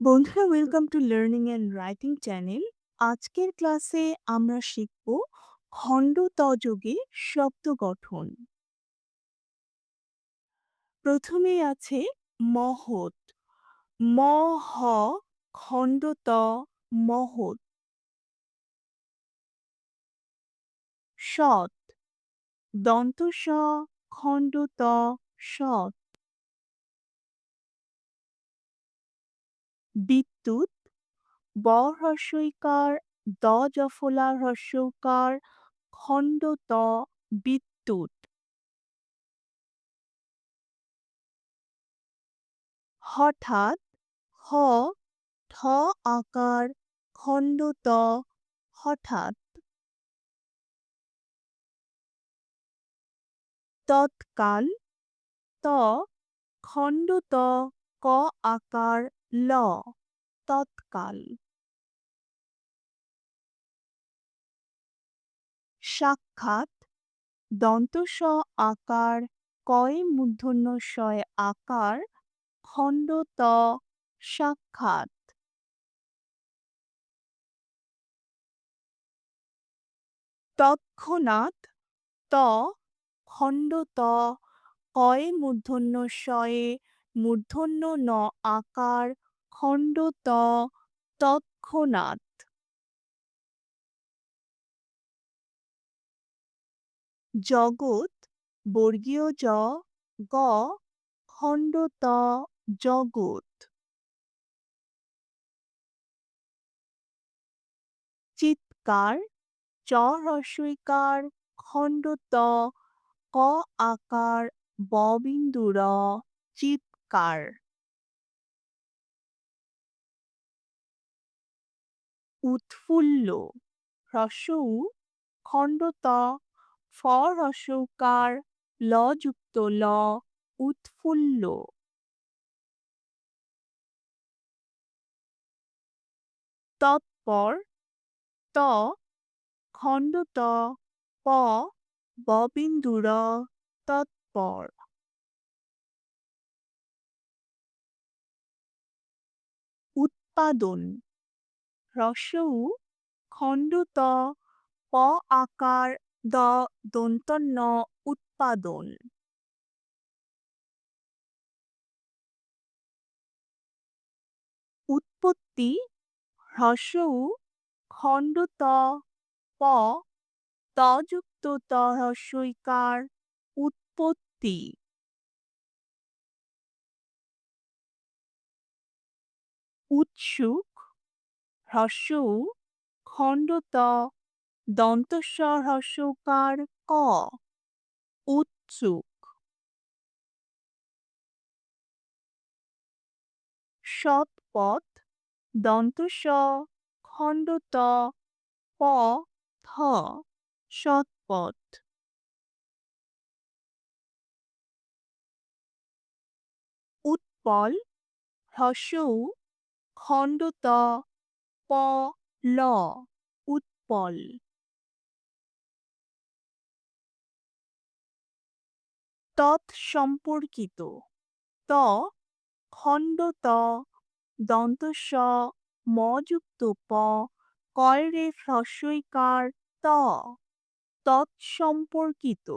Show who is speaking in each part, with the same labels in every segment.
Speaker 1: বন্ধুরা welcome to learning and writing channel আজকের ক্লাসে আমরা শিখব খণ্ড তযোগে শব্দ গঠন। প্রথমে আছে মহৎ। ম, হ, খণ্ড ত, মহৎ। সৎ। দন্ত স খণ্ড ত, সৎ। বিদ্যুৎ ব হ্রস্বইকার দ জফলা হ্রস্বকার খণ্ড ত বিদ্যুৎ। হঠাৎ হ, ঠ আকার খণ্ড ত হঠাৎ। তৎকাল, ত খণ্ড ত ক আকার ল, তৎকাল। সাক্ষাৎ দন্ত স আকার, কয়ে মূর্ধন্য শয় আকার, খণ্ড ত, সাক্ষাৎ। তৎক্ষণাৎ, ত, খণ্ড ত, কয়ে মূর্ধন্য শয়ে মূর্ধন্য ন আকার খণ্ড ত, তৎক্ষণাৎ। জগৎ, বর্গীয় জ, গ, খণ্ড ত, জগৎ। চিৎকার, চ হ্রস্বইকার, খণ্ড ত, ক আকার ববিন্দু র, চিৎকার। উৎফুল্ল। হ্রস্ব খণ্ডত ফ হ্রস্বকার ল যুক্ত ল উৎফুল্ল। তৎপর, ত, খণ্ডত, প ববিন্দু র তৎপর। উৎপাদন হ্রস্ব উ খণ্ড ত প আকার দ দন্তন্য উৎপাদন। উৎপত্তি হ্রস্ব উ খণ্ড ত প তযুক্ত ত হ্রস্বইকার উৎপত্তি। উৎসুক হ্রস্ব উ খণ্ড ত দন্তস্বর হ্রস্বকার ক? উৎসুক। সৎপথ দন্তস খণ্ড ত প, থ, সৎপথ। উৎপল হ্রস্ব উ খণ্ড ত প, ল, উৎপল। তৎসম্পর্কিত। ত খণ্ড ত দন্ত স মযুক্ত প, কয়রে হ্রস্বইকার ত। তৎসম্পর্কিত।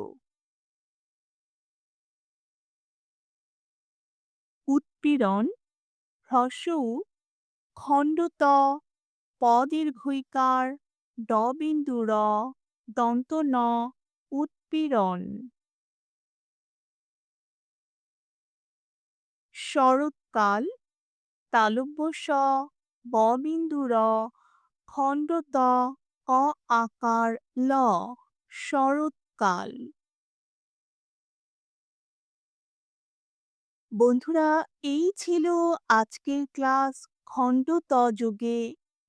Speaker 1: উৎপীড়ন হ্রস্ব খণ্ড ত প দীর্ঘইকার ড বিন্দু র দন্ত ন উৎপীড়ন। শরৎকাল তালব্য স ববিন্দু র খণ্ড ত অ আকার ল শরৎকাল। বন্ধুরা, এই ছিল আজকের ক্লাস খণ্ড ত যোগে